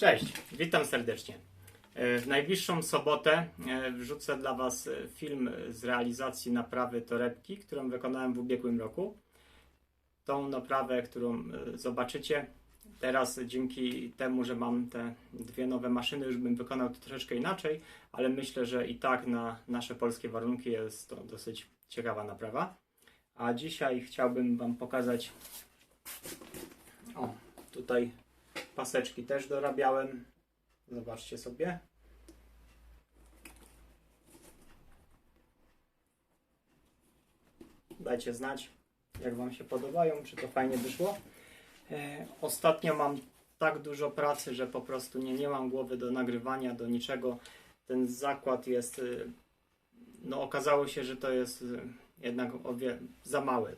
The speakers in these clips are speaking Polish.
Cześć, witam serdecznie. E, W najbliższą sobotę e, wrzucę dla Was e, film z realizacji naprawy torebki, którą wykonałem w ubiegłym roku. Tą naprawę, którą zobaczycie teraz dzięki temu, że mam te dwie nowe maszyny, już bym wykonał to troszeczkę inaczej, ale myślę, że i tak na nasze polskie warunki jest to dosyć ciekawa naprawa. A dzisiaj chciałbym Wam pokazać o, tutaj paseczki też dorabiałem. Zobaczcie sobie. Dajcie znać, jak Wam się podobają, czy to fajnie wyszło. E, ostatnio mam tak dużo pracy, że po prostu nie, nie mam głowy do nagrywania, do niczego. Ten zakład jest, y, no okazało się, że to jest y, jednak za mały.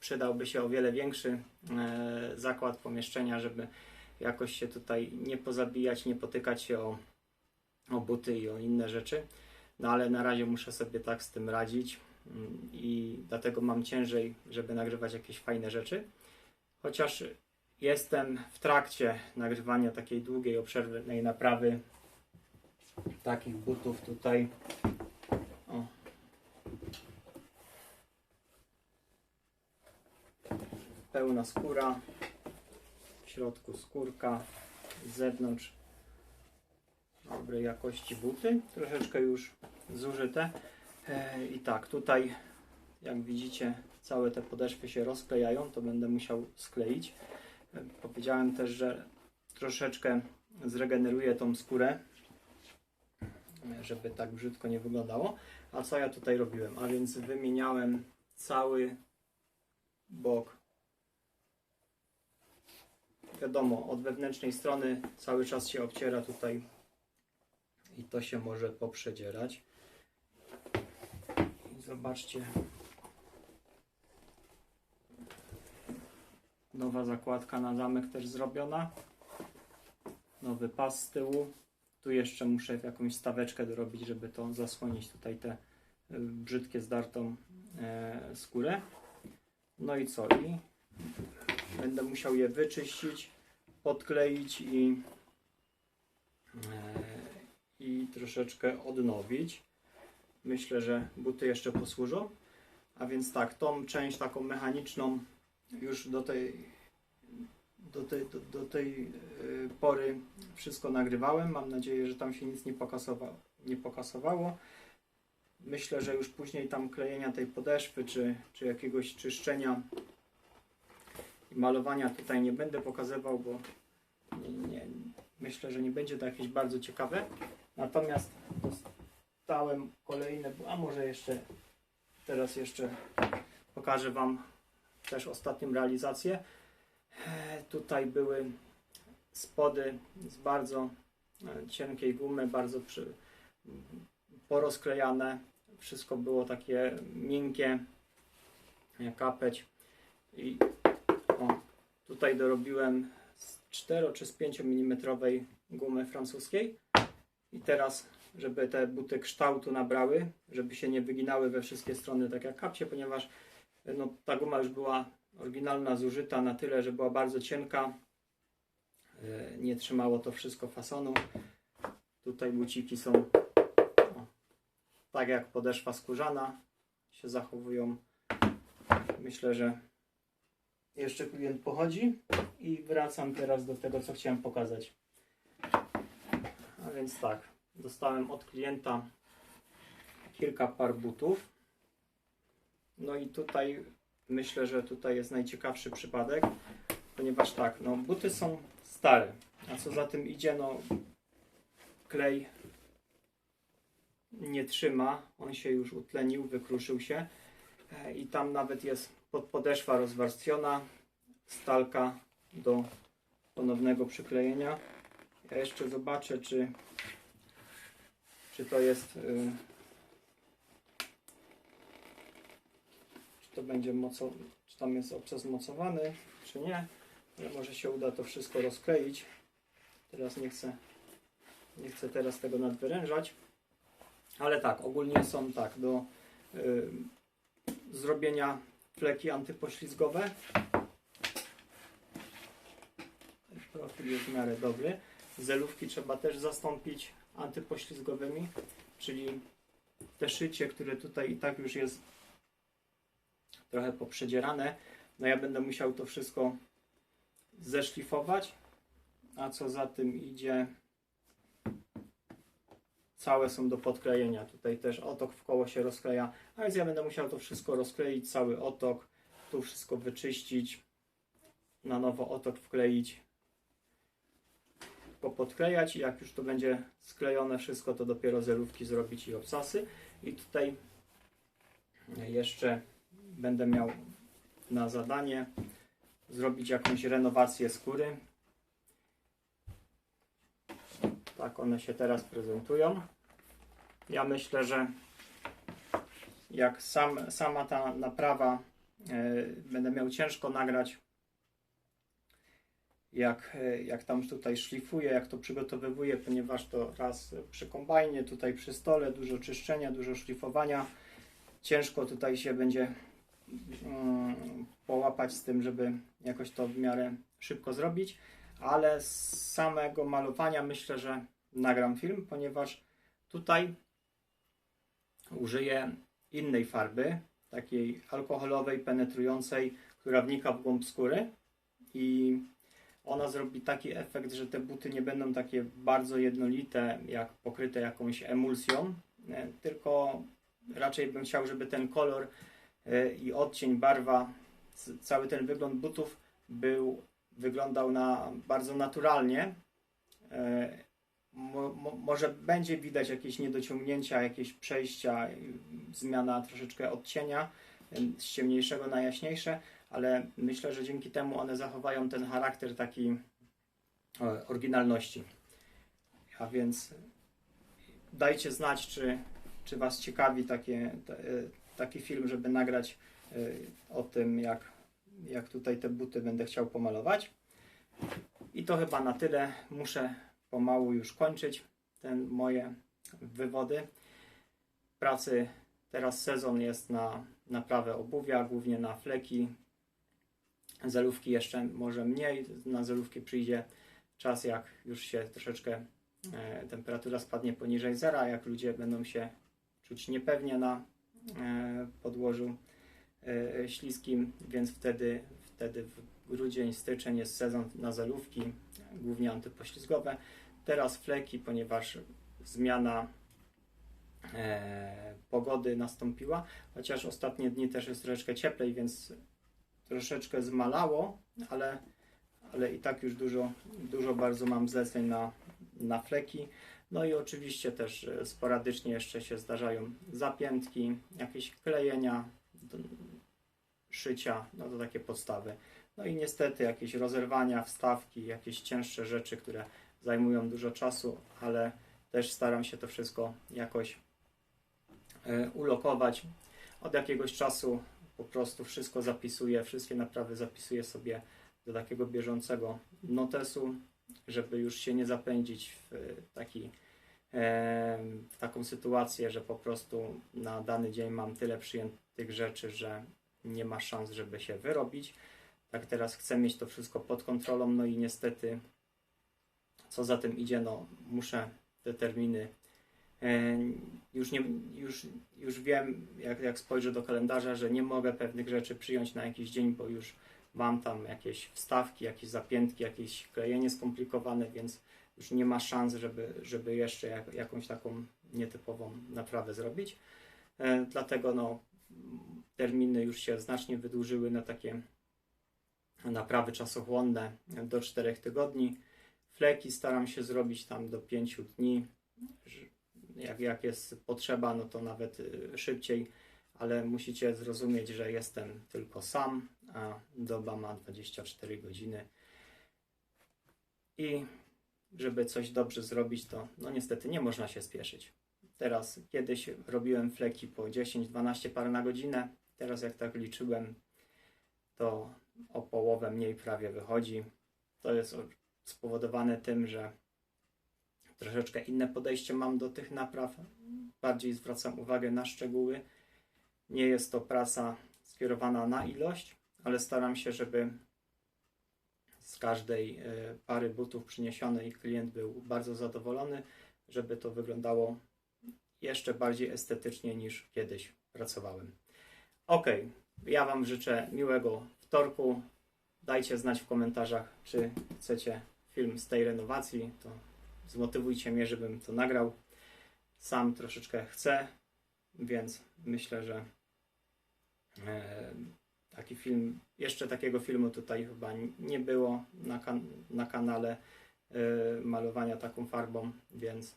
Przydałby się o wiele większy e, zakład pomieszczenia, żeby jakoś się tutaj nie pozabijać, nie potykać się o, o buty i o inne rzeczy. No ale na razie muszę sobie tak z tym radzić mm, i dlatego mam ciężej, żeby nagrywać jakieś fajne rzeczy. Chociaż jestem w trakcie nagrywania takiej długiej, obszernej naprawy takich butów tutaj. O. Pełna skóra środku skórka, z zewnątrz dobrej jakości buty, troszeczkę już zużyte. E, I tak, tutaj jak widzicie całe te podeszwy się rozklejają, to będę musiał skleić. E, Powiedziałem też, że troszeczkę zregeneruję tą skórę, żeby tak brzydko nie wyglądało. A co ja tutaj robiłem? A więc wymieniałem cały bok wiadomo, od wewnętrznej strony cały czas się obciera tutaj i to się może poprzedzierać. I zobaczcie. Nowa zakładka na zamek też zrobiona. Nowy pas z tyłu. Tu jeszcze muszę jakąś staweczkę dorobić, żeby to zasłonić tutaj tę y, brzydkie zdartą e, skórę. No i co? I Będę musiał je wyczyścić, podkleić i, e, i troszeczkę odnowić. Myślę, że buty jeszcze posłużą. A więc tak, tą część taką mechaniczną już do tej, do tej, do, do tej e, pory wszystko nagrywałem. Mam nadzieję, że tam się nic nie pokasowało. Nie pokasowało. Myślę, że już później tam klejenia tej podeszwy, czy, czy jakiegoś czyszczenia malowania tutaj nie będę pokazywał, bo nie, nie, myślę, że nie będzie to jakieś bardzo ciekawe. Natomiast dostałem kolejne, a może jeszcze teraz jeszcze pokażę Wam też ostatnią realizację. E, Tutaj były spody z bardzo e, cienkiej gumy, bardzo przy, porozklejane. Wszystko było takie miękkie, kapeć. I o, tutaj dorobiłem z 4 czy z 5 mm gumy francuskiej. I teraz, żeby te buty kształtu nabrały, żeby się nie wyginały we wszystkie strony, tak jak kapcie, ponieważ no, ta guma już była oryginalna, zużyta na tyle, że była bardzo cienka. E, Nie trzymało to wszystko fasonu. Tutaj buciki są o, tak jak podeszwa skórzana się zachowują. Myślę, że jeszcze klient pochodzi i wracam teraz do tego, co chciałem pokazać. A więc tak, dostałem od klienta kilka par butów. No i tutaj myślę, że tutaj jest najciekawszy przypadek, ponieważ tak, no buty są stare, a co za tym idzie, no klej nie trzyma, on się już utlenił, wykruszył się E, i tam nawet jest pod podeszwa rozwarstwiona, stalka do ponownego przyklejenia. Ja jeszcze zobaczę, czy, czy to jest, y, czy to będzie moco, czy tam jest obces mocowany, czy nie. Ale może się uda to wszystko rozkleić. Teraz nie chcę, nie chcę teraz tego nadwyrężać. Ale tak, ogólnie są tak, do y, zrobienia fleki antypoślizgowe. Profil jest w miarę dobry. zelówki trzeba też zastąpić antypoślizgowymi, czyli te szycie, które tutaj i tak już jest trochę poprzedzierane, no ja będę musiał to wszystko zeszlifować, a co za tym idzie, całe są do podklejenia. Tutaj też otok w koło się rozkleja, a więc ja będę musiał to wszystko rozkleić, cały otok, tu wszystko wyczyścić, na nowo otok wkleić, popodklejać i jak już to będzie sklejone wszystko, to dopiero zerówki zrobić i obsasy. I tutaj jeszcze będę miał na zadanie zrobić jakąś renowację skóry. Tak one się teraz prezentują. Ja myślę, że jak sam, sama ta naprawa e, będę miał ciężko nagrać jak, e, jak tam tutaj szlifuję, jak to przygotowywuję, ponieważ to raz przy kombajnie, tutaj przy stole, dużo czyszczenia, dużo szlifowania. Ciężko tutaj się będzie mm, połapać z tym, żeby jakoś to w miarę szybko zrobić, ale z samego malowania myślę, że nagram film, ponieważ tutaj użyję innej farby, takiej alkoholowej, penetrującej, która wnika w głąb skóry i ona zrobi taki efekt, że te buty nie będą takie bardzo jednolite, jak pokryte jakąś emulsją, e, tylko raczej bym chciał, żeby ten kolor e, i odcień, barwa, cały ten wygląd butów był, wyglądał na bardzo naturalnie. Mo, mo, może będzie widać jakieś niedociągnięcia, jakieś przejścia, zmiana troszeczkę odcienia z ciemniejszego na jaśniejsze, ale myślę, że dzięki temu one zachowają ten charakter taki e, oryginalności. A więc dajcie znać, czy, czy Was ciekawi takie, te, e, taki film, żeby nagrać e, o tym, jak, jak tutaj te buty będę chciał pomalować. I to chyba na tyle. Muszę pomału już kończyć te moje wywody. Pracy teraz sezon jest na naprawę obuwia, głównie na fleki. Zelówki jeszcze może mniej. Na zelówki przyjdzie czas, jak już się troszeczkę e, temperatura spadnie poniżej zera, jak ludzie będą się czuć niepewnie na e, podłożu e, śliskim, więc wtedy, wtedy w grudzień, styczeń jest sezon na zelówki, głównie antypoślizgowe. Teraz fleki, ponieważ zmiana e, pogody nastąpiła, chociaż ostatnie dni też jest troszeczkę cieplej, więc troszeczkę zmalało, ale, ale i tak już dużo, dużo bardzo mam zleceń na, na fleki. No i oczywiście też e, sporadycznie jeszcze się zdarzają zapiętki, jakieś klejenia, szycia, no to takie podstawy. No i niestety jakieś rozerwania, wstawki, jakieś cięższe rzeczy, które zajmują dużo czasu, ale też staram się to wszystko jakoś e, ulokować. Od jakiegoś czasu po prostu wszystko zapisuję, wszystkie naprawy zapisuję sobie do takiego bieżącego notesu, żeby już się nie zapędzić w taki e, w taką sytuację, że po prostu na dany dzień mam tyle przyjętych rzeczy, że nie ma szans, żeby się wyrobić. Tak teraz chcę mieć to wszystko pod kontrolą, no i niestety co za tym idzie, no muszę te terminy e, już, nie, już, już wiem, jak, jak spojrzę do kalendarza, że nie mogę pewnych rzeczy przyjąć na jakiś dzień, bo już mam tam jakieś wstawki, jakieś zapiętki, jakieś klejenie skomplikowane, więc już nie ma szans, żeby, żeby jeszcze jak, jakąś taką nietypową naprawę zrobić. E, dlatego no, terminy już się znacznie wydłużyły na takie naprawy czasochłonne do 4 tygodni. Fleki staram się zrobić tam do 5 dni. Jak, jak jest potrzeba, no to nawet y, szybciej, ale musicie zrozumieć, że jestem tylko sam, a doba ma 24 godziny. I żeby coś dobrze zrobić, to no niestety nie można się spieszyć. Teraz kiedyś robiłem fleki po 10-12 par na godzinę. Teraz jak tak liczyłem, to o połowę mniej prawie wychodzi. To jest spowodowane tym, że troszeczkę inne podejście mam do tych napraw. Bardziej zwracam uwagę na szczegóły. Nie jest to praca skierowana na ilość, ale staram się, żeby z każdej e, pary butów przyniesionej klient był bardzo zadowolony, żeby to wyglądało jeszcze bardziej estetycznie niż kiedyś pracowałem. Ok, ja Wam życzę miłego wtorku. Dajcie znać w komentarzach, czy chcecie film z tej renowacji. To zmotywujcie mnie, żebym to nagrał. Sam troszeczkę chcę, więc myślę, że e, taki film, jeszcze takiego filmu tutaj chyba nie było na, kan- na kanale e, malowania taką farbą, więc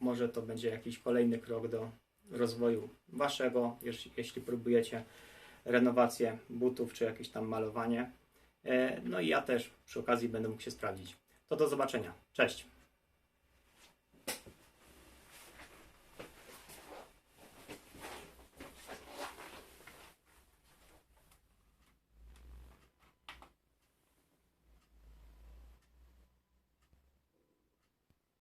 może to będzie jakiś kolejny krok do rozwoju waszego, jeśli, jeśli próbujecie renowację butów czy jakieś tam malowanie. E, No i ja też przy okazji będę mógł się sprawdzić. To do zobaczenia. Cześć!